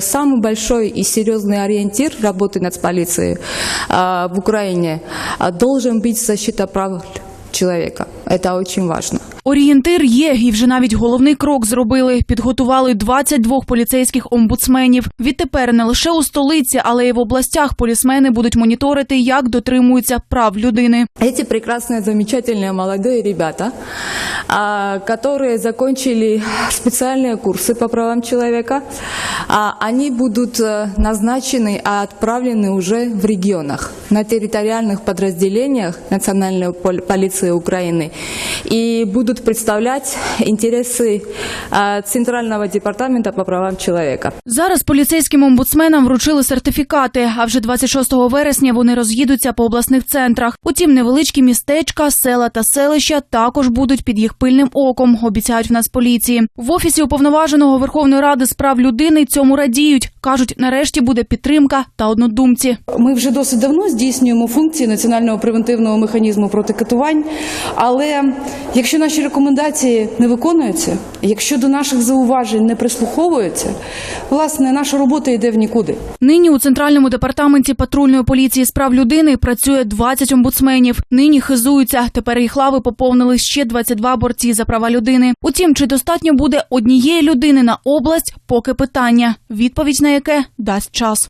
Самый большой и серьезный ориентир работы нацполиции а, в Украине а, должен быть защита прав человека. Это очень важно. Орієнтир є, і вже навіть головний крок зробили. Підготували 22 поліцейських омбудсменів. Відтепер не лише у столиці, але й в областях полісмени будуть моніторити, як дотримуються прав людини. Эти прекрасные, замечательные молодые ребята, а, которые закончили специальные курсы по правам человека, а, они будут э, назначены, а отправлены уже в регионах, на территориальных подразделениях Национальной пол- полиции Украины и будут представлять интересы Центрального департамента по правам человека. Зараз поліцейським омбудсменам вручили сертифікати, а вже 26 вересня вони роз'їдуться по обласних центрах. Утім, невеличкі містечка, села та селища також будуть під їх пильним оком, обіцяють в Нацполіції. В офісі уповноваженого Верховної Ради з прав людини цьому радіють. Кажуть, нарешті буде підтримка та однодумці. Ми вже досить давно здійснюємо функції національного превентивного механізму проти катувань. Але якщо наші рекомендації не виконуються, якщо до наших зауважень не прислуховуються, власне, наша робота йде в нікуди. Нині у центральному департаменті патрульної поліції з прав людини працює 20 омбудсменів. Нині хизуються. Тепер їх лави поповнили ще 22 борці за права людини. Утім, чи достатньо буде однієї людини на область, поки питання, відповідь на яке дасть час.